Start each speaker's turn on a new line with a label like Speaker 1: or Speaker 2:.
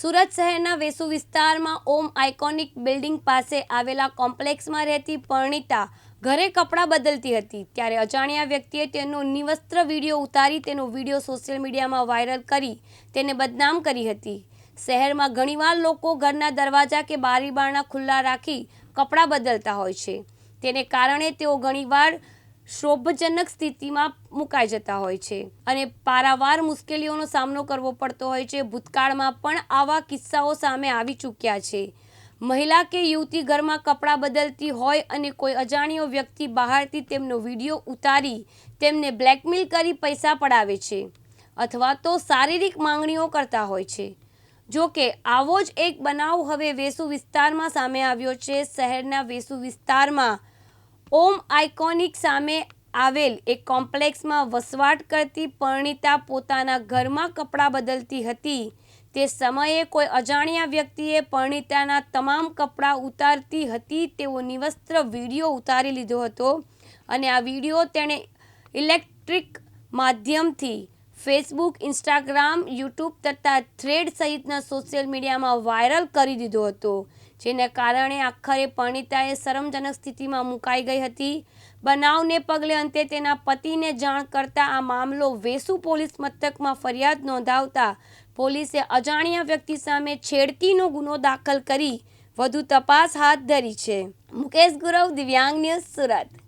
Speaker 1: સુરત શહેરના વેસુ વિસ્તારમાં ઓમ iconic building પાસે આવેલા કોમ્પ્લેક્સમાં રહેતી પરણિતા ઘરે કપડાં બદલતી હતી. ત્યારે અજાણ્યા વ્યક્તિએ તેનો નિવસ્ત્ર વીડિયો ઉતારી, તેનો વીડિયો સોશિયલ મીડિયામાં વાયરલ કરી, તેને બદનામ કરી હતી. શહેરમાં ઘણીવાર લોકો ઘરના દરવાજા કે બારી બારણા ખુલ્લા રાખી કપડાં બદલતા હોય છે. તેને કારણે તેઓ ઘણીવાર ક્ષોભજનક સ્થિતિમાં મુકાઈ જતા હોય છે અને પારાવાર મુશ્કેલીઓનો સામનો કરવો પડતો હોય છે. ભૂતકાળમાં પણ આવા કિસ્સાઓ સામે આવી ચૂક્યા છે. મહિલા કે યુવતી ઘરમાં કપડાં બદલતી હોય અને કોઈ અજાણ્યો વ્યક્તિ બહારથી તેમનો વીડિયો ઉતારી તેમને બ્લેકમેલ કરી પૈસા પડાવે છે અથવા તો શારીરિક માંગણીઓ કરતા હોય છે. જો કે આવો જ એક બનાવ હવે વેસુ વિસ્તારમાં સામે આવ્યો છે. શહેરના વેસુ વિસ્તારમાં ઓમ આઇકોનિક સામે આવેલ એક કોમ્પ્લેક્સમાં વસવાટ કરતી પરણિતા પોતાના ઘરમાં કપડાં બદલતી હતી. તે સમયે કોઈ અજાણ્યા વ્યક્તિએ પરણિતાના તમામ કપડાં ઉતારતી હતી. તેવો નિવસ્ત્ર વીડિયો ઉતારી લીધો હતો અને આ વીડિયો તેણે ઇલેક્ટ્રિક માધ્યમથી ફેસબુક, ઇન્સ્ટાગ્રામ, યુટ્યુબ તથા થ્રેડ સહિતના સોશિયલ મીડિયામાં વાયરલ કરી દીધો હતો, જેને કારણે આખરે પરણિતાએ શરમજનક સ્થિતિમાં મુકાઈ ગઈ હતી. બનાવને પગલે અંતે તેના પતિને જાણ કરતા આ મામલો વેસુ પોલીસ મથકમાં ફરિયાદ નોંધાવતા પોલીસે અજાણ્યા વ્યક્તિ સામે છેડતીનો ગુનો દાખલ કરી વધુ તપાસ હાથ ધરી છે. મુકેશ ગુરવ, દિવ્યાંગ ન્યૂઝ સુરત.